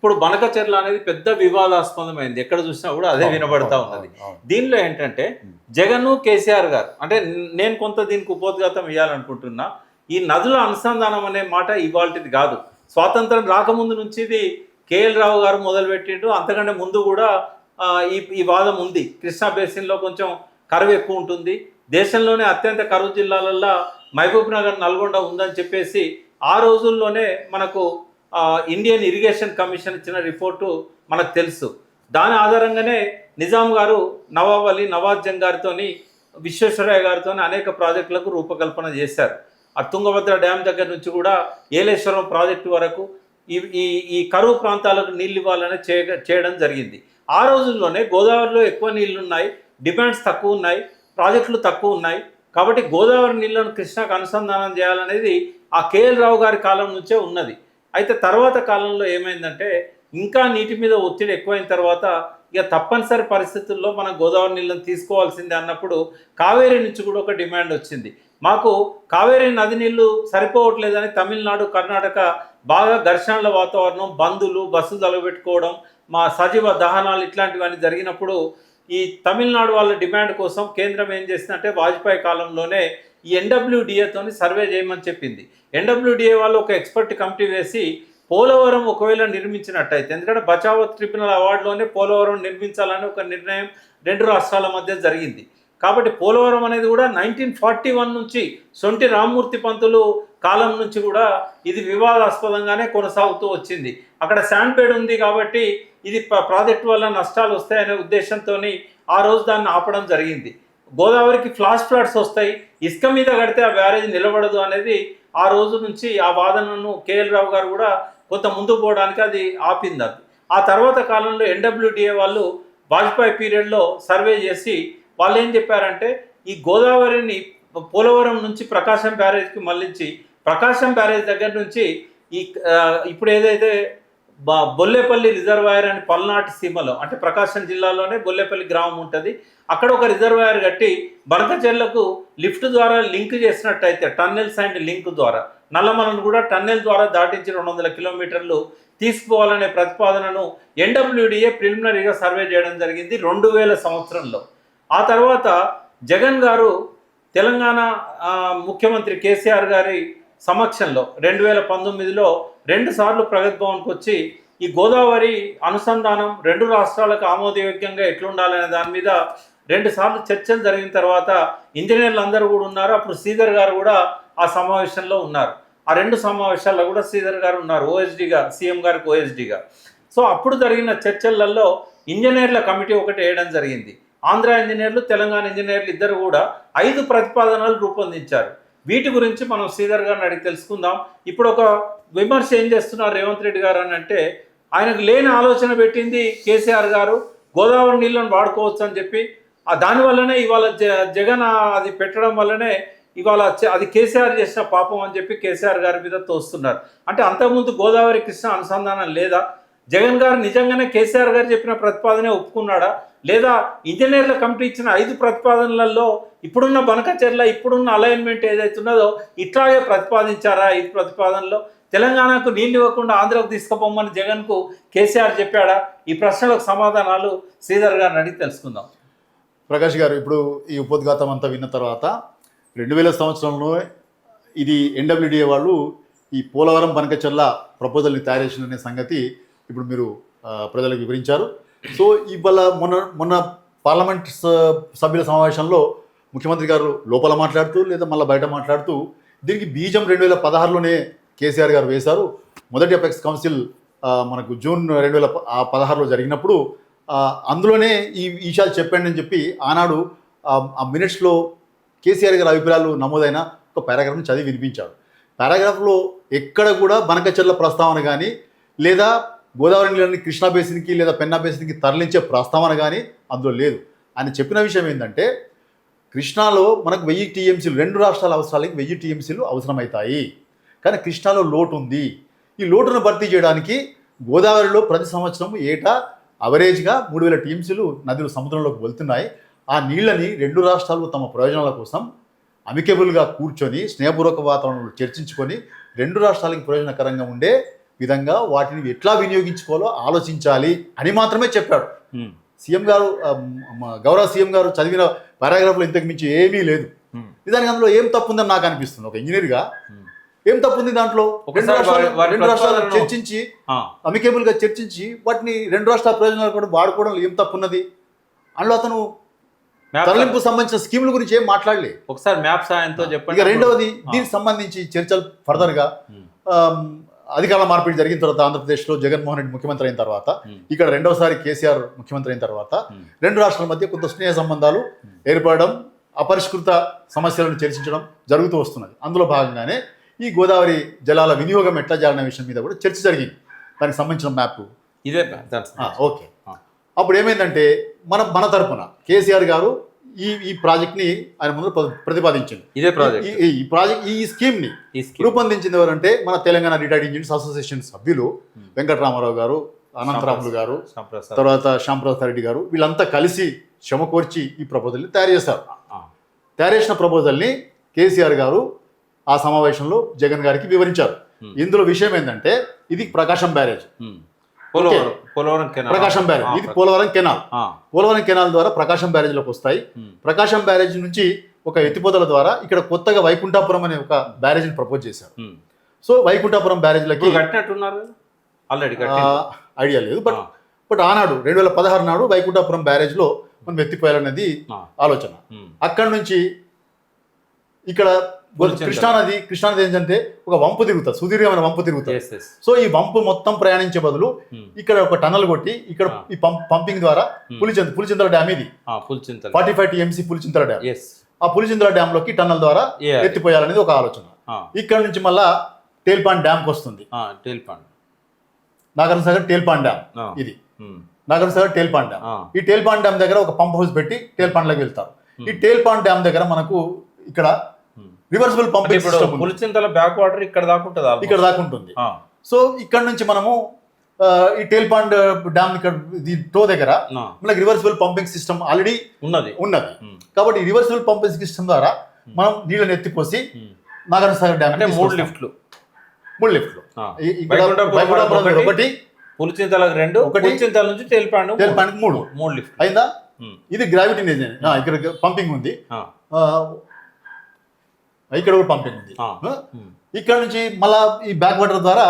ఇప్పుడు బనకచెర్ల అనేది పెద్ద వివాదాస్పదమైంది. ఎక్కడ చూసినా కూడా అదే వినబడతా ఉన్నది. దీనిలో ఏంటంటే జగన్ కేసీఆర్ గారు అంటే నేను కొంత దీనికి ఉపోద్ఘాతం ఇవ్వాలనుకుంటున్నా ఈ నదుల అనుసంధానం అనే మాట ఇవాళది కాదు. స్వాతంత్రం రాకముందు నుంచి ఇది కేఎల్ రావు గారు మొదలుపెట్టిండ్రు. అంతకంటే ముందు కూడా ఈ ఈ వాదం ఉంది. కృష్ణా బేసిన్లో కొంచెం కరువు ఎక్కువ ఉంటుంది. దేశంలోనే అత్యంత కరువు జిల్లాలల్లో మహబూబ్ నగర్ నల్గొండ ఉందని చెప్పేసి ఆ రోజుల్లోనే మనకు ఇండియన్ ఇరిగేషన్ కమిషన్ ఇచ్చిన రిపోర్టు మనకు తెలుసు. దాని ఆధారంగానే నిజాం గారు నవాబ్ అలీ నవాజ్ జంగ్ గారితోని విశ్వేశ్వరయ్య గారితో అనేక ప్రాజెక్టులకు రూపకల్పన చేశారు. ఆ తుంగభద్ర డ్యామ్ దగ్గర నుంచి కూడా ఏలేశ్వరం ప్రాజెక్టు వరకు ఈ ఈ ఈ కరువు ప్రాంతాలకు నీళ్ళు ఇవ్వాలని చేయడం జరిగింది. ఆ రోజుల్లోనే గోదావరిలో ఎక్కువ నీళ్ళు ఉన్నాయి డిమాండ్స్ తక్కువ ఉన్నాయి ప్రాజెక్టులు తక్కువ ఉన్నాయి. కాబట్టి గోదావరి నీళ్ళను కృష్ణాకు అనుసంధానం చేయాలనేది ఆ కేఎల్ రావు గారి కాలం నుంచే ఉన్నది. అయితే తర్వాత కాలంలో ఏమైందంటే ఇంకా నీటి మీద ఒత్తిడి ఎక్కువైన తర్వాత ఇక తప్పనిసరి పరిస్థితుల్లో మనం గోదావరి నీళ్ళని తీసుకోవాల్సిందే అన్నప్పుడు కావేరీ నుంచి కూడా ఒక డిమాండ్ వచ్చింది. మాకు కావేరీ నది నీళ్ళు సరిపోవట్లేదని తమిళనాడు కర్ణాటక బాగా ఘర్షణల వాతావరణం బంధులు బస్సులు తలబెట్టుకోవడం మా సజీవ దహనాలు ఇట్లాంటివన్నీ జరిగినప్పుడు ఈ తమిళనాడు వాళ్ళ డిమాండ్ కోసం కేంద్రం ఏం చేసిందంటే వాజ్పేయి కాలంలోనే ఈ ఎన్డబ్ల్యూడిఏతోని సర్వే చేయమని చెప్పింది. ఎన్డబ్ల్యూడిఏ వాళ్ళు ఒక ఎక్స్పర్ట్ కమిటీ వేసి పోలవరం ఒకవేళ నిర్మించినట్టయితే ఎందుకంటే బచావో ట్రిబ్యునల్ అవార్డులోనే పోలవరం నిర్మించాలని ఒక నిర్ణయం రెండు రాష్ట్రాల మధ్య జరిగింది. కాబట్టి పోలవరం అనేది కూడా నైన్టీన్ ఫార్టీ వన్ నుంచి సొంటి రామ్మూర్తి పంతులు కాలం నుంచి కూడా ఇది వివాదాస్పదంగానే కొనసాగుతూ వచ్చింది. అక్కడ శాండ్పేడ్ ఉంది కాబట్టి ఇది ప్రాజెక్ట్ ప్రాజెక్టు వల్ల నష్టాలు వస్తాయనే ఉద్దేశంతో ఆ రోజు దాన్ని ఆపడం జరిగింది. గోదావరికి ఫ్లాష్ ఫ్లాట్స్ వస్తాయి. ఇసుక మీద కడితే ఆ బ్యారేజ్ నిలబడదు అనేది ఆ రోజు నుంచి ఆ వాదనను కేఎల్ రావు గారు కూడా కొంత ముందుకు పోవడానికి అది ఆపింది అది. ఆ తర్వాత కాలంలో ఎన్డబ్ల్యూడిఏ వాళ్ళు వాజ్పేయి పీరియడ్లో సర్వే చేసి వాళ్ళు ఏం చెప్పారంటే ఈ గోదావరిని పోలవరం నుంచి ప్రకాశం బ్యారేజ్కి మళ్ళించి ప్రకాశం బ్యారేజ్ దగ్గర నుంచి ఈ ఇప్పుడు ఏదైతే బొల్లేపల్లి రిజర్వాయర్ అని పల్నాటి సీమలో అంటే ప్రకాశం జిల్లాలోనే బొల్లేపల్లి గ్రామం ఉంటుంది. అక్కడ ఒక రిజర్వాయర్ కట్టి బనకచెర్లకు లిఫ్ట్ ద్వారా లింక్ చేసినట్టయితే టన్నెల్స్ అండ్ లింక్ ద్వారా నల్లమలను కూడా టన్నెల్ ద్వారా దాటించి రెండు వందల కిలోమీటర్లు తీసుకోవాలనే ప్రతిపాదనను ఎన్డబ్ల్యూడిఏ ప్రిలిమినరీగా సర్వే చేయడం జరిగింది రెండు వేల సంవత్సరంలో. ఆ తర్వాత జగన్ గారు తెలంగాణ ముఖ్యమంత్రి కేసీఆర్ గారి సమక్షంలో రెండు వేల పంతొమ్మిదిలో రెండు సార్లు ప్రగతి భవన్కి వచ్చి ఈ గోదావరి అనుసంధానం రెండు రాష్ట్రాలకు ఆమోదయోగ్యంగా ఎట్లుండాలనే దాని మీద రెండు సార్లు చర్చలు జరిగిన తర్వాత ఇంజనీర్లు అందరూ కూడా ఉన్నారు. అప్పుడు శ్రీధర్ గారు కూడా ఆ సమావేశంలో ఉన్నారు. ఆ రెండు సమావేశాల్లో కూడా శ్రీధర్ గారు ఉన్నారు ఓఎస్డీగా సీఎం గారికి ఓఎస్డీగా సో అప్పుడు జరిగిన చర్చలలో ఇంజనీర్ల కమిటీ ఒకటి వేయడం జరిగింది. ఆంధ్ర ఇంజనీర్లు తెలంగాణ ఇంజనీర్లు ఇద్దరు కూడా ఐదు ప్రతిపాదనలు రూపొందించారు. వీటి గురించి మనం శ్రీధర్ గారిని అడిగి తెలుసుకుందాం. ఇప్పుడు ఒక విమర్శ ఏం చేస్తున్నారు రేవంత్ రెడ్డి గారు అని అంటే ఆయనకు లేని ఆలోచన పెట్టింది కేసీఆర్ గారు గోదావరి నీళ్ళను వాడుకోవచ్చు అని చెప్పి. దానివల్లనే ఇవాళ జ జగన్ అది పెట్టడం వల్లనే ఇవాళ అది కేసీఆర్ చేసిన పాపం అని చెప్పి కేసీఆర్ గారి మీద తోస్తున్నారు. అంటే అంతకుముందు గోదావరి కృష్ణ అనుసంధానం లేదా? జగన్ గారు నిజంగానే కేసీఆర్ గారు చెప్పిన ప్రతిపాదనే ఒప్పుకున్నాడా? లేదా ఇంజనీర్ల కమిటీ ఇచ్చిన ఐదు ప్రతిపాదనలలో ఇప్పుడున్న బనకచెర్ల ఇప్పుడున్న అలైన్మెంట్ ఏదైతే ఉన్నదో ఇట్లాగే ప్రతిపాదించారా ఐదు ప్రతిపాదనలో? తెలంగాణకు నీళ్ళు ఇవ్వకుండా ఆంధ్రకు తీసుకుపోమని జగన్కు కేసీఆర్ చెప్పాడా? ఈ ప్రశ్నలకు సమాధానాలు శ్రీధర్ గారిని అడిగి తెలుసుకుందాం. ప్రకాష్ గారు ఇప్పుడు ఈ ఉపోద్ఘాతం అంతా విన్న తర్వాత రెండు వేల సంవత్సరంలో ఇది ఎన్డబ్ల్యూడిఏ వాళ్ళు ఈ పోలవరం బనకచెర్ల ప్రపోజల్ని తయారు చేసిన సంగతి ఇప్పుడు మీరు ప్రజలకు వివరించారు. సో ఇవాళ మొన్న మొన్న పార్లమెంట్ స- సభ్యుల సమావేశంలో ముఖ్యమంత్రి గారు లోపల మాట్లాడుతూ లేదా మళ్ళీ బయట మాట్లాడుతూ దీనికి బీజం రెండు వేల పదహారులోనే కేసీఆర్ గారు వేశారు. మొదటి అపెక్స్ కౌన్సిల్ మనకు జూన్ రెండు వేల పదహారులో జరిగినప్పుడు అందులోనే ఈ విషయాలు చెప్పండి అని చెప్పి ఆనాడు ఆ- ఆ మినిట్స్లో కేసీఆర్ గారి అభిప్రాయాలు నమోదైన ఒక పారాగ్రాఫ్ని చదివి వినిపించాడు. పారాగ్రాఫ్లో ఎక్కడ కూడా బనకచెర్ల ప్రస్తావన కానీ లేదా గోదావరి నీళ్ళని కృష్ణా బేసిన్కి లేదా పెన్నా బేసిన్కి తరలించే ప్రస్తావన కానీ అందులో లేదు. ఆయన చెప్పిన విషయం ఏంటంటే కృష్ణాలో మనకు వెయ్యి టీఎంసీలు రెండు రాష్ట్రాల అవసరాలకి వెయ్యి టీఎంసీలు అవసరమవుతాయి కానీ కృష్ణాలో లోటు ఉంది. ఈ లోటును భర్తీ చేయడానికి గోదావరిలో ప్రతి సంవత్సరం ఏటా అవరేజ్గా మూడు వేల టీఎంసీలు నదులు సముద్రంలోకి వెళ్తున్నాయి. ఆ నీళ్ళని రెండు రాష్ట్రాలు తమ ప్రయోజనాల కోసం అమికేబుల్గా కూర్చొని స్నేహపూర్వక వాతావరణంలో చర్చించుకొని రెండు రాష్ట్రాలకి ప్రయోజనకరంగా ఉండే విధంగా వాటిని ఎట్లా వినియోగించుకోవాలో ఆలోచించాలి అని మాత్రమే చెప్పాడు. సీఎం గారు గౌరవ సీఎం గారు చదివిన పారాగ్రాఫ్లో ఇంతకు మించి ఏమీ లేదు. నిజానికి అందులో ఏం తప్పు ఉందని నాకు అనిపిస్తుంది. ఒక ఇంజనీర్గా. ఏం తప్పు ఉంది దాంట్లో? రెండు రాష్ట్రాలు రెండు రాష్ట్రాలు చర్చించి గా చర్చించి వాటిని రెండు రాష్ట్రాల ప్రయోజనాలు కూడా వాడుకోవడంలో ఏం తప్పు ఉన్నది అందులో అతను తరలింపు సంబంధించిన స్కీముల గురించి ఏం మాట్లాడలే. ఒకసారి మ్యాప్ సాయంతో చెప్పండి రెండవది. దీనికి సంబంధించి చర్చలు ఫర్దర్ గా ఉమ్, ఆమ్, అధికార మార్పిడి జరిగిన తర్వాత ఆంధ్రప్రదేశ్లో జగన్మోహన్ రెడ్డి ముఖ్యమంత్రి అయిన తర్వాత ఇక్కడ రెండవసారి కేసీఆర్ ముఖ్యమంత్రి అయిన తర్వాత రెండు రాష్ట్రాల మధ్య కొంత స్నేహ సంబంధాలు ఏర్పడడం అపరిష్కృత సమస్యలను చర్చించడం జరుగుతూ వస్తున్నది. అందులో భాగంగానే ఈ గోదావరి జలాల వినియోగం ఎట్లా చేయాలనే విషయం మీద కూడా చర్చ జరిగింది. దానికి సంబంధించిన మ్యాప్. ఇదే ఓకే. అప్పుడు ఏమైందంటే మన మన తరపున కేసీఆర్ గారు ఈ ఈ ప్రాజెక్ట్ని ఆయన ముందు ప్ర- ప్రతిపాదించింది ఇదే ప్రాజెక్ట్. ఈ- ప్రాజెక్ట్ ఈ స్కీమ్ని స్కీమ్. రూపొందించింది ఎవరంటే మన తెలంగాణ రిటైర్డ్ ఇంజనీర్స్ అసోసియేషన్ సభ్యులు. వెంకటరామారావు గారు అనంతరాములు గారు తర్వాత శ్యాంప్రసాద్ రెడ్డి గారు వీళ్ళంతా కలిసి శ్రమ కోర్చి ఈ ప్రపోజల్ని తయారు చేశారు. తయారు చేసిన ప్రపోజల్ని కేసీఆర్ గారు ఆ సమావేశంలో జగన్ గారికి వివరించారు. ఇందులో విషయం ఏంటంటే ఇది Prakasam barrage. Polavaram Polavaram canal. Prakasam barrage. ఇది పోలవరం కెనాల్. పోలవరం కెనాల్ ద్వారా ప్రకాశం బ్యారేజ్లోకి వస్తాయి. ప్రకాశం బ్యారేజ్ నుంచి ఒక ఎత్తిపోతల ద్వారా ఇక్కడ కొత్తగా వైకుంఠాపురం అనే ఒక బ్యారేజ్ని ప్రపోజ్ చేశారు. సో వైకుంఠాపురం బ్యారేజ్లకి కట్టినట్టున్నారు ఆల్రెడీ ఐడియా లేదు. బట్ బట్ ఆనాడు రెండు వేల పదహారు నాడు వైకుంఠాపురం బ్యారేజ్లో మనం ఎత్తిపోయాలనేది ఆలోచన. అక్కడి నుంచి ఇక్కడ. కృష్ణానది కృష్ణానది ఏంటంటే ఒక వంపు తిరుగుతుంది సుదీర్ఘమైన వంపు తిరుగుతుంది. సో ఈ వంపు మొత్తం ప్రయాణించే బదులు ఇక్కడ ఒక టన్నల్ కొట్టి ఇక్కడ ఆ. ఈ పంప్ పంపింగ్ ద్వారా పులిచింత పులిచింతల డ్యామ్ ఇది. Pulichintala forty five TMC Pulichintala dam. ఆ పులిచింతల డ్యామ్లోకి టన్నల్ ద్వారా. ఎత్తిపోయాలనేది ఒక ఆలోచన. ఇక్కడ నుంచి మళ్ళా టేల్పాన్ డ్యామ్కి వస్తుంది. Tail pond. Nagarjuna Sagar tail pond dam ఇది. Nagarjuna Sagar tail pond dam. ఈ టేల్పాన్ డ్యామ్ దగ్గర ఒక పంప్ హౌస్ పెట్టి టేల్పాండ్లోకి వెళ్తారు. ఈ టేల్పాన్ డ్యామ్ దగ్గర మనకు ఇక్కడ రివర్సిబుల్ పంపింగ్ ఇప్పుడు సిస్టమ్ ఉంది. పులిచింతల బ్యాక్ వాటర్ ఇక్కడ దాకా ఉంటుంది. ఇక్కడ దాకా ఉంటుంది. ఆ, సో ఇక్కడ నుంచి మనము ఆ, ఈ టేల్పాండ్ డ్యామ్ ఇక్కడ ఈ టో దగ్గర ఆ, మనకి రివర్సిబుల్ పంపింగ్ సిస్టమ్ ఆల్రెడీ ఉన్నది. ఉన్నది. ఉమ్, కాబట్టి ఈ రివర్సిబుల్ పంపింగ్ సిస్టమ్ ద్వారా మనం నీళ్ళని ఎత్తిపోసి ఉమ్. నాగార్జున సాగర్ డ్యామ్ అంటే మూడు లిఫ్ట్లు. మూడు లిఫ్ట్లు. ఆ. ఈ- ఇక్కడ వైకుంఠపురం వైకుంఠపురం ఒకటి, ఒకటి పులిచింతలకు రెండు ఒకటి, పులిచింతల నుంచి టేల్పాండ్ టేల్పాండ్కి మూడు. మూడు. లిఫ్ట్ అయిందా? ఇది గ్రావిటీ ఇక్కడ పంపింగ్ ఉంది. ఆ, ఇక్కడ కూడా పంపింగ్ ఉంది ఆ. ఆ? ఇక్కడ నుంచి మళ్ళా ఈ బ్యాక్ వాటర్ ద్వారా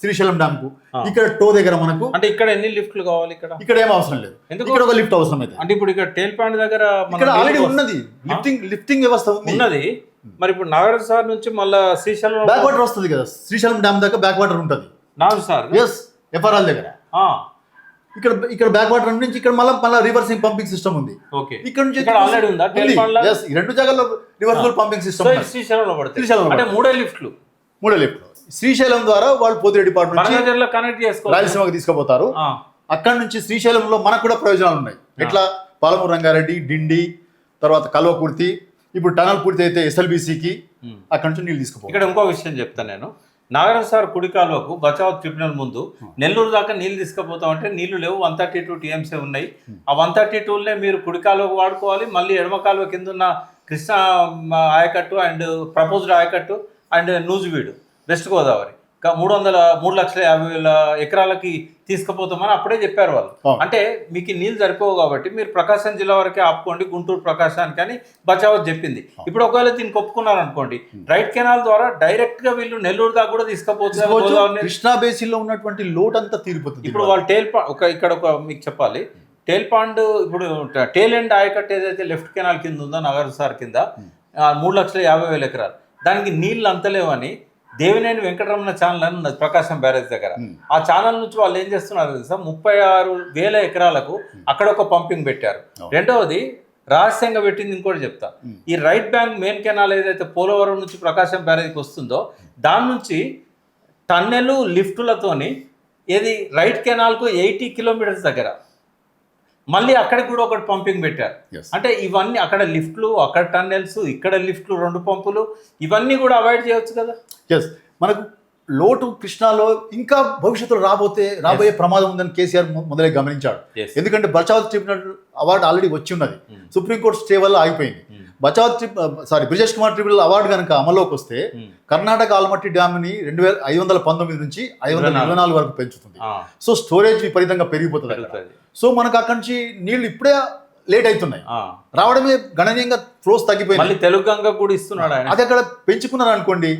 శ్రీశైలం డ్యామ్కు. ఇక్కడ టో దగ్గర మనకు అంటే ఇక్కడ ఎన్ని లిఫ్ట్లు కావాలి ఇక్కడ? ఇక్కడ ఏం అవసరం లేదు. ఎందుకు? ఇక్కడ ఒక లిఫ్ట్ అవసరం అయితే. అంటే ఇప్పుడు ఇక్కడ టేల్పాండ్ దగ్గర మన ఇక్కడ ఆల్రెడీ ఉన్నది. లిఫ్టింగ్ లిఫ్టింగ్ వ్యవస్థ ఉన్నది. మరి ఇప్పుడు నాగర్ సార్ నుంచి మళ్ళా శ్రీశైలం బ్యాక్ వాటర్ వస్తుంది కదా. శ్రీశైలం డ్యామ్ దగ్గర బ్యాక్ వాటర్ ఉంటుంది. నాగర్ సార్? ఎస్ ఎఫ్ఆర్ఎల్ దగ్గర. ఇక్కడ ఇక్కడ బ్యాక్ వాటర్ నుంచి ఇక్కడ మళ్ళీ మళ్ళీ రివర్సింగ్ పంపింగ్ సిస్టమ్ ఉంది. ఓకే. ఇక్కడ నుంచి ఇక్కడ ఆల్రెడీ ఉందా? రెండు జాగాల్లో రివర్సిబుల్ పంపింగ్ సిస్టమ్ శ్రీశైలంలో పడుతుంది అంటే. మూడే లిఫ్ట్లు. మూడో లిఫ్ట్ శ్రీశైలం ద్వారా వాళ్ళు పోతిరెడ్డి డిపార్ట్మెంట్ కనెక్ట్ చేసుకోవాలి. రాయలసీమకి తీసుకుపోతారు. అక్కడ నుంచి శ్రీశైలంలో మనకు కూడా ప్రయోజనాలు ఉన్నాయి. ఎట్లా? పాలమూరు రంగారెడ్డి డిండి తర్వాత కల్వకుర్తి ఇప్పుడు టనల్ పూర్తి అయితే ఎస్ఎల్బిసికి. అక్కడ నుంచి నీళ్ళు తీసుకుపోవాలి. ఇక్కడ ఇంకో విషయం చెప్తాను నేను. నాగరం సార్ కుడి కాలువకు బచావ్ ట్రిబ్యునల్ ముందు నెల్లూరు దాకా నీళ్ళు తీసుకుపోతాం అంటే నీళ్ళు లేవు. వన్ థర్టీ టూ టీఎంసీ ఉన్నాయి. ఆ వన్ థర్టీ టూలనే మీరు కుడి కాలువకు వాడుకోవాలి. మళ్ళీ ఎడమ కాలువ కింద ఉన్న కృష్ణా ఆయకట్టు అండ్ ప్రపోజ్డ్ ఆయకట్టు అండ్ నూజివీడు వెస్ట్ గోదావరి. మూడు వందల మూడు లక్షల యాభై వేల ఎకరాలకి తీసుకుపోతామని అప్పుడే చెప్పారు వాళ్ళు. అంటే మీకు నీళ్ళు సరిపోవు కాబట్టి మీరు ప్రకాశం జిల్లా వరకే ఆపుకోండి గుంటూరు ప్రకాశానికి అని బచావత్ చెప్పింది. ఇప్పుడు ఒకవేళ దీనికి ఒప్పుకున్నారు అనుకోండి రైట్ కెనాల్ ద్వారా డైరెక్ట్గా వీళ్ళు నెల్లూరు దాకా కూడా. గోదావరిని. కృష్ణా బేసిన్లో ఉన్నటువంటి లోట్ అంతా తీరిపోతుంది ఇప్పుడు వాళ్ళు టేల్ ఒక ఇక్కడ ఒక మీకు చెప్పాలి. టేల్ పాండ్ ఇప్పుడు టేల్ ఎండ్ ఆయకట్టు ఏదైతే లెఫ్ట్ కెనాల్ కింద ఉందో నగర్ సార్ కింద ఆ, మూడు లక్షల యాభై వేల ఎకరాలు. దానికి నీళ్ళు అంతలేవని దేవినేని వెంకటరమణ ఛానల్ అని ఉన్నది ప్రకాశం బ్యారేజ్ దగ్గర. ఆ ఛానల్ నుంచి వాళ్ళు ఏం చేస్తున్నారు తెలుసా? ముప్పై ఆరు వేల ఎకరాలకు అక్కడ ఒక పంపింగ్ పెట్టారు. రెండవది రహస్యంగా పెట్టింది ఇంకోటి చెప్తా. ఈ రైట్ బ్యాంక్ మెయిన్ కెనాల్ ఏదైతే పోలవరం నుంచి ప్రకాశం బ్యారేజ్కి వస్తుందో దాని నుంచి టన్నెలు లిఫ్టులతోని ఏది రైట్ కెనాల్కు ఎయిటీ కిలోమీటర్స్ దగ్గర. మళ్ళీ అక్కడికి కూడా ఒకటి పంపింగ్ పెట్టారు. అంటే ఇవన్నీ అక్కడ లిఫ్ట్లు అక్కడ టన్నెల్స్ ఇక్కడ లిఫ్ట్లు రెండు పంపులు ఇవన్నీ కూడా అవాయిడ్ చేయొచ్చు కదా? ఎస్ మనకు లోటు కృష్ణాలో ఇంకా భవిష్యత్తులో రాబోతే రాబోయే ప్రమాదం ఉందని కేసీఆర్ మొదలే గమనించాడు. ఎందుకంటే బచావ్ ట్రిబ్యునల్ అవార్డు ఆల్రెడీ వచ్చి ఉన్నది Hmm. సుప్రీంకోర్టు స్టే వల్ల ఆగిపోయింది Hmm. బచావ్ trip sorry Brijesh Kumar tribunal award కనుక అమల్లోకి వస్తే ఉమ్. కర్ణాటక ఆల్మట్టి డ్యామ్ని రెండు వేల ఐదు వందల పంతొమ్మిది నుంచి ఐదు వందల ఇరవై నాలుగు వరకు పెంచుతుంది సో స్టోరేజ్ విపరీతంగా పెరిగిపోతుంది. సో మనకు అక్కడి నుంచి నీళ్ళు ఇప్పుడే లేట్ అవుతున్నాయి. రావడమే గణనీయంగా ఫ్లోస్ తగ్గిపోయింది. మళ్ళీ తెలుగు కూడా ఇస్తున్నాడు ఆయన. అది అక్కడ పెంచుకున్నారు అనుకోండి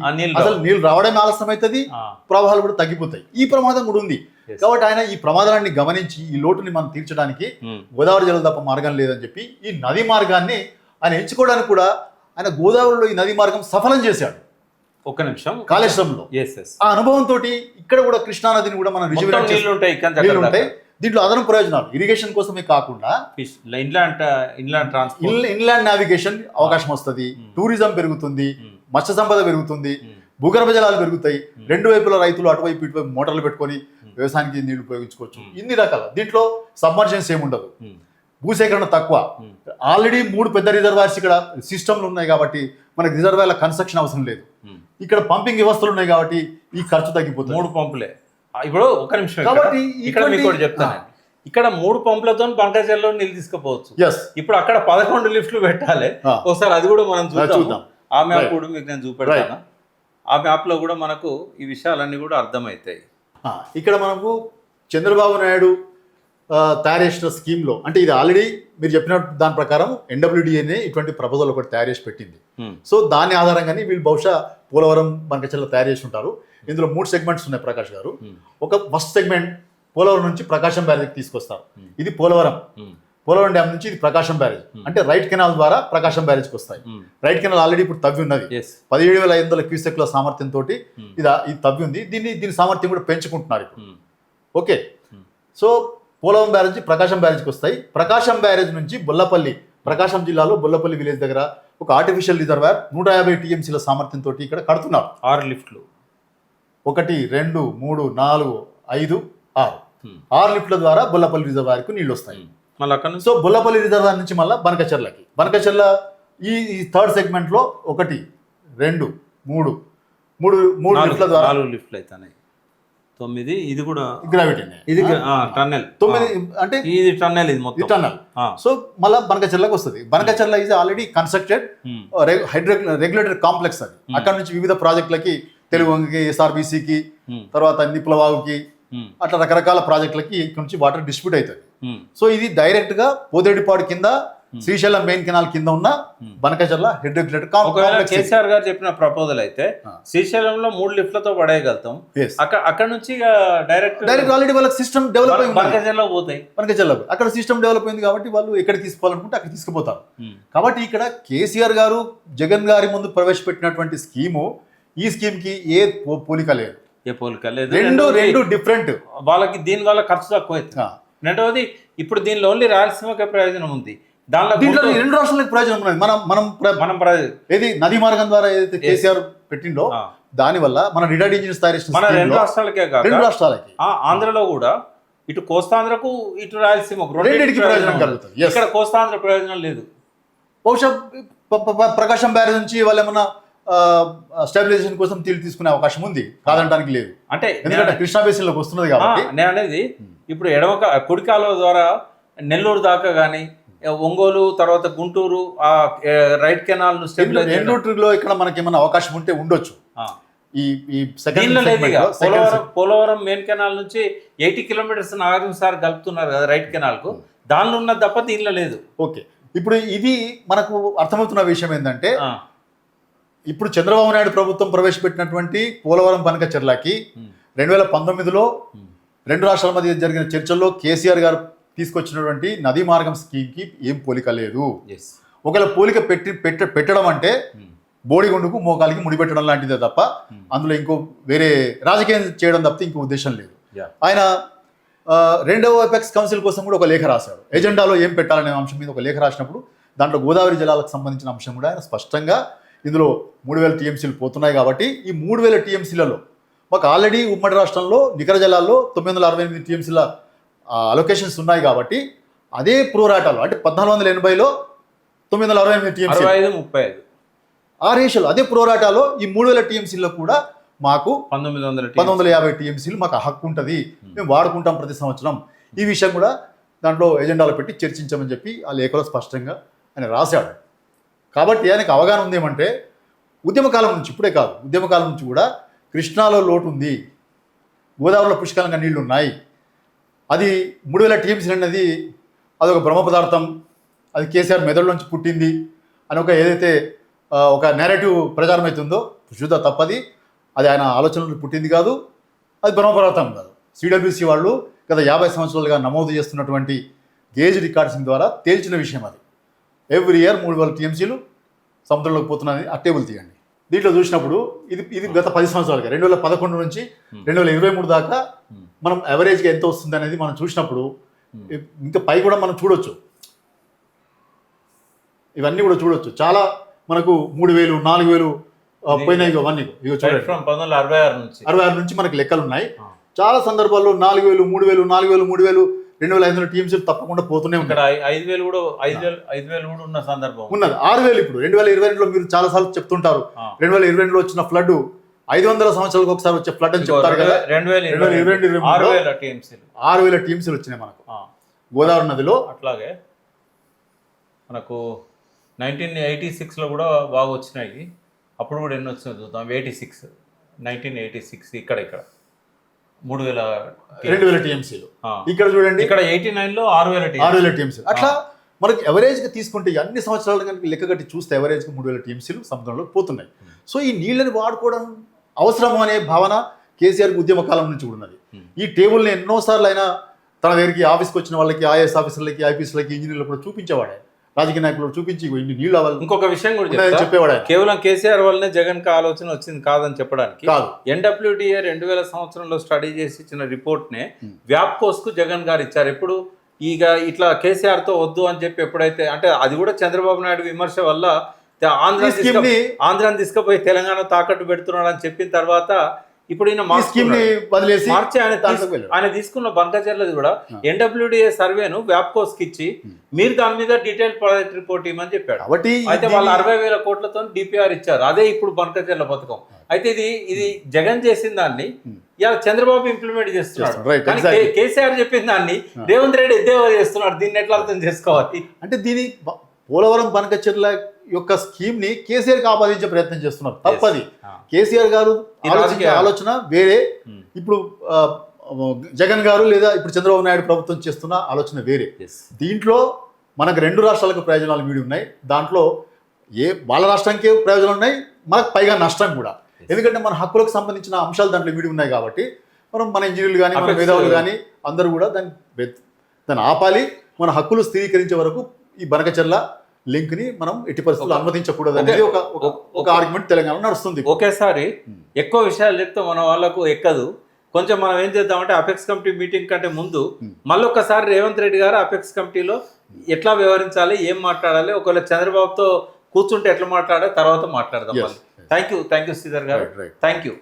అసలు నీళ్ళు రావడమే ఆలస్యం అవుతుంది ప్రవాహాలు కూడా తగ్గిపోతాయి. ఈ ప్రమాదం కూడా ఉంది. కాబట్టి ఆయన ఈ ప్రమాదాన్ని గమనించి ఈ లోటుని మనం తీర్చడానికి ఉమ్, గోదావరి జలం తప్ప మార్గం లేదని చెప్పి ఈ నది మార్గాన్ని ఆయన ఎంచుకోవడానికి కూడా ఆయన గోదావరిలో ఈ నది మార్గం సఫలం చేశాడు. ఒక్క నిమిషం. కాళేశ్వరంలో. ఆ అనుభవంతో ఇక్కడ కూడా కృష్ణా నదిని కూడా మనం ఉంటాయి దీంట్లో అదనపు ప్రయోజనాలు. ఇరిగేషన్ కోసమే కాకుండా inland inland transport inland navigation అవకాశం వస్తుంది. టూరిజం పెరుగుతుంది. మత్స్య సంపద పెరుగుతుంది. భూగర్భ జలాలు పెరుగుతాయి. రెండు వైపుల రైతులు అటువైపు ఇటువైపు మోటార్లు పెట్టుకొని వ్యవసాయానికి నీళ్ళు ఉపయోగించుకోవచ్చు. ఇన్ని రకాల. దీంట్లో సబ్మర్జెన్స్ ఏమి ఉండదు. భూసేకరణ తక్కువ. ఆల్రెడీ మూడు పెద్ద రిజర్వాయర్స్ ఇక్కడ సిస్టమ్లు ఉన్నాయి కాబట్టి మనకి రిజర్వాయర్ల కన్స్ట్రక్షన్ అవసరం లేదు. ఇక్కడ పంపింగ్ వ్యవస్థలు ఉన్నాయి కాబట్టి ఈ ఖర్చు తగ్గిపోతుంది. మూడు పంపులే. ఇప్పుడు ఒక నిమిషం ఇక్కడ. కాబట్టి ఇక్కడ మీకు ఒకటి చెప్తాను ఇక్కడ మూడు పంపులతో బంకజల్లో నీళ్ళు తీసుకుపోవచ్చు. ఇప్పుడు అక్కడ పదకొండు లిఫ్ట్లు పెట్టాలి. ఒకసారి అది కూడా మనం చూద్దాం. ఆ మ్యాప్. కూడా మీకు నేను చూపెడతాను. ఆ మ్యాప్లో కూడా మనకు ఈ విషయాలన్నీ కూడా అర్థమవుతాయి. ఇక్కడ మనకు చంద్రబాబు నాయుడు తయారు చేసిన స్కీమ్లో అంటే ఇది ఆల్రెడీ మీరు చెప్పిన దాని ప్రకారం ఎన్డబ్ల్యూడిఏనే ఇటువంటి ప్రపోజల్ ఒకటి తయారు చేసి పెట్టింది. Hmm. సో దాని ఆధారంగానే వీళ్ళు బహుశా పోలవరం బంకచెల్ల తయారు చేసి ఉంటారు. ఇందులో మూడు సెగ్మెంట్స్ ఉన్నాయి ప్రకాష్ గారు. ఒక ఫస్ట్ సెగ్మెంట్ పోలవరం నుంచి ప్రకాశం బ్యారేజ్కి తీసుకొస్తారు. ఇది పోలవరం. పోలవరం డ్యామ్ నుంచి ఇది ప్రకాశం బ్యారేజ్. అంటే రైట్ కెనాల్ ద్వారా ప్రకాశం బ్యారేజ్కి వస్తాయి. రైట్ కెనాల్ ఆల్రెడీ ఇప్పుడు తవ్వి ఉన్నది. పదిహేడు వేల ఐదు వందల క్యూసెక్ల సామర్థ్యంతో. ఇది ఇది తవ్వి ఉంది. దీన్ని దీని సామర్థ్యం కూడా పెంచుకుంటున్నారు ఇప్పుడు. Okay. So Polavaram barrage Prakasam బ్యారేజ్కి వస్తాయి. ప్రకాశం బ్యారేజ్ నుంచి బొల్లపల్లి ప్రకాశం జిల్లాలో బొల్లపల్లి విలేజ్ దగ్గర ఒక ఆర్టిఫిషియల్ రిజర్వాయర్ నూట యాభై టీఎంసీల సామర్థ్యంతో ఇక్కడ కడుతున్నారు. ఆరు లిఫ్ట్లు. ఒకటి రెండు మూడు నాలుగు ఐదు ఆరు. ఆరు లిఫ్ట్ల ద్వారా బొల్లపల్లి రిజర్వాయర్కు నీళ్ళు వస్తాయి. మళ్ళీ సో బొల్లపల్లి రిజర్వాయర్ నుంచి మళ్ళీ బనకచెర్లకి. బనకచెర్ల ఈ ఈ థర్డ్ సెగ్మెంట్లో ఒకటి రెండు మూడు మూడు మూడు లిఫ్ట్ల ద్వారా నాలుగు లిఫ్ట్లు అవుతున్నాయి తొమ్మిది ఇది కూడా గ్రావిటీ ఇది టన్నెల్. తొమ్మిది అంటే ఇది టన్నెల్ ఇది మొత్తం. టన్నల్. సో మళ్ళీ బనకచెర్లకు వస్తుంది. Banakacherla is already constructed hydro regulatory complex అది. అక్కడ నుంచి వివిధ ప్రాజెక్టులకి తెలుగుకి ఎస్ఆర్బీసీకి తర్వాత నిప్లవాగుకి అట్లా రకరకాల ప్రాజెక్టులకి ఇక్కడ నుంచి వాటర్ డిస్ట్రిబ్యూట్ అవుతుంది. సో ఇది డైరెక్ట్గా పోదేడిపాడు కింద శ్రీశైలం మెయిన్ కెనాల్ కింద ఉన్న బనకచెర్ల హెడ్ రెగ్యులేటరీ ఒకవేళ కేసీఆర్ గారు చెప్పిన ప్రపోజల్ అయితే. శ్రీశైలంలో మూడు లిఫ్ట్లతో పడేయగలుగుతాం. అక్కడ నుంచి డైరెక్ట్ డైరెక్ట్ ఆల్రెడీ వాళ్ళకి సిస్టమ్ డెవలప్ అయింది బనకజల్లో పోతాయి. బనకచెర్లకు అక్కడ సిస్టమ్ డెవలప్ అయింది కాబట్టి వాళ్ళు ఎక్కడికి తీసుకోవాలనుకుంటే అక్కడ తీసుకుపోతారు. కాబట్టి ఇక్కడ కేసీఆర్ గారు జగన్ గారి ముందు ప్రవేశపెట్టినటువంటి స్కీము ఈ స్కీమ్కి ఏ పోలిక లేదు. ఏ పోలిక లేదు. రెండు రెండు డిఫరెంట్ వాళ్ళకి దీని వల్ల ఖర్చు తక్కువ అవుతుంది. రెండవది ఇప్పుడు దీనిలో ఓన్లీ రాయలసీమకే ప్రయోజనం ఉంది. దానిలో దీంట్లో రెండు రాష్ట్రాలకు ప్రయోజనం ఉన్నది. మనం మనం మనం ఏది నది మార్గం ద్వారా ఏదైతే కేసీఆర్ పెట్టిండో ఆ. దాని వల్ల మన రిటైర్డ్ ఇంజినియర్స్ తయారు చేసిన మన రెండు రాష్ట్రాలకే కాక రెండు రాష్ట్రాలకి. ఆంధ్రలో కూడా ఇటు కోస్తాంధ్రకు ఇటు రాయలసీమకు రెండింటికి ప్రయోజనం కలుగుతుంది. ఇక్కడ కోస్తాంధ్ర ప్రయోజనం లేదు. బహుశా ప్రకాశం బ్యారేజ్ నుంచి వాళ్ళు ఏమన్నా స్టెబిలైజేషన్ కోసం తీరు తీసుకునే అవకాశం ఉంది. కాదనడానికి లేదు. అంటే ఎందుకంటే కృష్ణా బేసిన్లోకి వస్తున్నది కాబట్టి. నేను అనేది ఇప్పుడు ఎడమ కా- కుడి కాలువ ద్వారా నెల్లూరు దాకా కానీ ఒంగోలు తర్వాత గుంటూరు ఆ రైట్ కెనాల్ను స్టెబిలైజ్ చేయడం. ఎండూట్రీలో ఇక్కడ మనకి ఏమైనా అవకాశం ఉంటే ఉండొచ్చు. ఈ ఈ second Polavaram Polavaram main canal నుంచి ఎయిటీ కిలోమీటర్స్ నాగార్జున సార్ కలుపుతున్నారు కదా రైట్ కెనాల్కు దానిలో ఉన్న తప్ప దీనిలో లేదు. ఓకే. ఇప్పుడు ఇది మనకు అర్థమవుతున్న విషయం ఏంటంటే ఇప్పుడు చంద్రబాబు నాయుడు ప్రభుత్వం ప్రవేశపెట్టినటువంటి పోలవరం పనక చెర్లకి ఉమ్, రెండు వేల పంతొమ్మిదిలో ఉమ్, రెండు రాష్ట్రాల మధ్య జరిగిన చర్చల్లో కేసీఆర్ గారు తీసుకొచ్చినటువంటి నదీ మార్గం స్కీమ్కి ఏం పోలిక లేదు. ఒకవేళ పోలిక పెట్టి పెట్ట పెట్టడం అంటే ఉమ్, బోడిగుండుకు మోకాలికి ముడిపెట్టడం లాంటిదే తప్ప Hmm. అందులో ఇంకో వేరే రాజకీయం చేయడం తప్పితే ఇంకో ఉద్దేశం లేదు. ఆయన రెండవ ఎపెక్స్ కౌన్సిల్ కోసం కూడా ఒక లేఖ రాశాడు ఎజెండాలో ఏం పెట్టాలనే అంశం మీద ఒక లేఖ రాసినప్పుడు దాంట్లో గోదావరి జలాలకు సంబంధించిన అంశం కూడా ఆయన స్పష్టంగా ఇందులో మూడు వేల టీఎంసీలు పోతున్నాయి కాబట్టి ఈ మూడు వేల టీఎంసీలలో మాకు ఆల్రెడీ ఉమ్మడి రాష్ట్రంలో నికర జలాల్లో తొమ్మిది వందల అరవై ఎనిమిది టీఎంసీల అలొకేషన్స్ ఉన్నాయి కాబట్టి అదే ప్రోరాటాలు అంటే పద్నాలుగు వందల ఎనభైలో తొమ్మిది వందల అరవై ఎనిమిది టీఎంసీ ముప్పై ఐదు. ఆ రేషియోలో అదే ప్రోరాటాలో ఈ మూడు వేల టీఎంసీలో కూడా మాకు పంతొమ్మిది వందల పంతొమ్మిది వందల యాభై టీఎంసీలు మాకు ఆ హక్కు ఉంటుంది. మేము వాడుకుంటాం ప్రతి సంవత్సరం. ఈ విషయం కూడా దాంట్లో ఎజెండాలో పెట్టి చర్చించామని చెప్పి ఆ లేఖలో స్పష్టంగా ఆయన రాశాడు. కాబట్టి ఆయనకు అవగాహన ఉంది ఏమంటే ఉద్యమకాలం నుంచి ఇప్పుడే కాదు ఉద్యమకాలం నుంచి కూడా కృష్ణాలో లోటు ఉంది. గోదావరిలో పుష్కలంగా నీళ్ళు ఉన్నాయి అది మూడు వేల టీఎంసీ అనేది అదొక బ్రహ్మ పదార్థం. అది కేసీఆర్ మెదడులోంచి పుట్టింది అని ఒక ఏదైతే ఒక నేరేటివ్ ప్రచారం అవుతుందో శుద్ధ తప్పది. అది ఆయన ఆలోచనలు పుట్టింది కాదు. అది బ్రహ్మ పదార్థం కాదు. సిడబ్ల్యూసి వాళ్ళు గత యాభై సంవత్సరాలుగా నమోదు చేస్తున్నటువంటి గేజ్ రికార్డ్సింగ్ ద్వారా తేల్చిన విషయం అది. ఎవ్రీ ఇయర్ మూడు వేల టీఎంసీలు సముద్రంలోకి పోతున్నది ఆ టేబుల్ తీయండి. దీంట్లో చూసినప్పుడు ఇది ఇది గత పది సంవత్సరాలుగా రెండు వేల పదకొండు నుంచి రెండు వేల ఇరవై మూడు దాకా మనం యావరేజ్గా ఎంత వస్తుంది అనేది మనం చూసినప్పుడు ఇంకా పై కూడా మనం చూడొచ్చు. ఇవన్నీ కూడా చూడొచ్చు. చాలా మనకు మూడు వేలు నాలుగు వేలు పోయినాయి చూడండి. వందల అరవై ఆరు నుంచి. అరవై ఆరు నుంచి మనకి లెక్కలు ఉన్నాయి. చాలా సందర్భాల్లో నాలుగు వేలు మూడు వేలు నాలుగు వేలు మూడు వేలు రెండు వేల ఐదు వందల టీమ్స్ తప్పకుండా పోతూనే ఇక్కడ ఐ- ఐదు వేలు కూడా ఐదు వేలు ఐదు వేలు కూడా ఉన్న సందర్భం ఉన్నది. ఆరు వేలు ఇప్పుడు. రెండు వేల ఇరవై రెండులో మీరు చాలా సార్లు చెప్తుంటారు. ఆ. రెండు వేల ఇరవై రెండులో వచ్చిన ఫ్లడ్ ఐదు వందల సంవత్సరాలకు ఒకసారి వచ్చే ఫ్లడ్ అని చెప్తారు కదా. రెండు వేల రెండు వేల ఇరవై రెండు, ఇరవై ఆరు వేల టీఎంసీలు. ఆరు వేల టీమ్స్ వచ్చినాయి మనకు. గోదావరి నదిలో అట్లాగే మనకు నైన్టీన్ ఎయిటీ సిక్స్లో కూడా బాగా వచ్చినాయి. అప్పుడు కూడా ఎన్ని వచ్చినాయి. చూద్దాం. Eighty six. Nineteen eighty six. ఇక్కడ ఇక్కడ. మూడు వేల రెండు వేల టీఎంసీలు. ఇక్కడ చూడండి. ఇక్కడ ఎయిటీ నైన్లో ఆరు వేల ఆరు వేల టీఎంసీలు. అట్లా మనకి ఎవరేజ్గా తీసుకుంటే అన్ని సంవత్సరాలు కనుక లెక్క కట్టి చూస్తే ఎవరేజ్గా మూడు వేల టీఎంసీలు సముద్రంలో పోతున్నాయి. సో ఈ నీళ్ళని వాడుకోవడం అవసరం అనే భావన కేసీఆర్ ఉద్యమ కాలం నుంచి కూడా ఉన్నది. ఈ టేబుల్ని ఎన్నోసార్లు అయినా తన దగ్గరికి ఆఫీస్కి వచ్చిన వాళ్ళకి ఐఏఎస్ ఆఫీసర్లకి ఐపీఎస్లకి ఇంజనీర్లు కూడా చూపించేవాడు. రాజకీయ నాయకులు చూపించి ఇన్ని నీళ్ళు అవ్వాలి. ఇంకొక విషయం కూడా చెప్పేవాడు. కేవలం కేసీఆర్ వల్లనే జగన్కి ఆలోచన వచ్చింది కాదని చెప్పడానికి కాదు. ఎన్డబ్ల్యూడిఏ రెండు వేల సంవత్సరంలో స్టడీ చేసి ఇచ్చిన రిపోర్ట్నే వ్యాప్కోస్కు జగన్ గారు ఇచ్చారు. ఎప్పుడు ఇక ఇట్లా కేసీఆర్తో వద్దు అని చెప్పి ఎప్పుడైతే అంటే అది కూడా చంద్రబాబు నాయుడు విమర్శ వల్ల ఆంధ్ర ఈ స్కీమ్ని ఆంధ్రాని తీసుకుపోయి తెలంగాణ తాకట్టు పెడుతున్నాడు అని చెప్పిన తర్వాత ఇప్పుడు ఈయన ఈ స్కీమ్ని మార్చుకున్నాడు. వదిలేసి మార్చి ఆయన. ఆయన తీసుకున్న బంకచర్లది కూడా ఎన్డబ్ల్యూడిఏ సర్వేను వ్యాప్కోస్కి ఇచ్చి మీరు దాని మీద డీటెయిల్ ప్రాజెక్ట్ రిపోర్ట్ ఇవ్వమని చెప్పాడు. కాబట్టి అయితే వాళ్ళు అరవై వేల కోట్లతో డిపిఆర్ ఇచ్చారు. అదే ఇప్పుడు బంకచర్ల పథకం. అయితే ఇది ఇది జగన్ చేసిన దాన్ని ఇలా చంద్రబాబు ఇంప్లిమెంట్ చేస్తున్నాడు. కానీ కేసీఆర్ చెప్పిన దాన్ని రేవంత్ రెడ్డి ఎద్దేవా చేస్తున్నాడు. దీన్ని ఎట్లా అర్థం చేసుకోవాలి? అంటే దీని పోలవరం బనకచెర్ల యొక్క స్కీమ్ని కేసీఆర్కి ఆపాదించే ప్రయత్నం చేస్తున్నారు. తప్పది. కేసీఆర్ గారు ఆలోచించే ఆలోచన వేరే. Hmm. ఇప్పుడు జగన్ గారు లేదా ఇప్పుడు చంద్రబాబు నాయుడు ప్రభుత్వం చేస్తున్న ఆలోచన వేరే. దీంట్లో మనకు రెండు రాష్ట్రాలకు ప్రయోజనాలు వీడి ఉన్నాయి. దాంట్లో ఏ వాళ్ళ రాష్ట్రానికే ప్రయోజనాలు ఉన్నాయి మనకు పైగా నష్టం కూడా. ఎందుకంటే మన హక్కులకు సంబంధించిన అంశాలు దాంట్లో వీడి ఉన్నాయి కాబట్టి మనం మన ఇంజనీర్లు కానీ మన మేధావులు కానీ అందరూ కూడా దాన్ని దాన్ని ఆపాలి. మన హక్కులు స్థిరీకరించే వరకు ఈ బనకచర్ల లింక్ని మనం ఎట్టి పరిస్థితుల్లో అనుమతించకూడదు అనేది ఒక ఒక- ఆర్గ్యుమెంట్ తెలంగాణ నడుస్తుంది. ఒకేసారి ఎక్కువ విషయాలు చెప్తే మన వాళ్ళకు ఎక్కదు. కొంచెం మనం ఏం చేద్దామంటే అపెక్స్ కమిటీ మీటింగ్ కంటే ముందు మళ్ళొక్కసారి రేవంత్ రెడ్డి గారు అపెక్స్ కమిటీలో ఎట్లా వ్యవహరించాలి ఏం మాట్లాడాలి ఒకవేళ చంద్రబాబుతో కూర్చుంటే ఎట్లా మాట్లాడాలి తర్వాత మాట్లాడదాం. Thank you thank you Sridhar garu. Thank you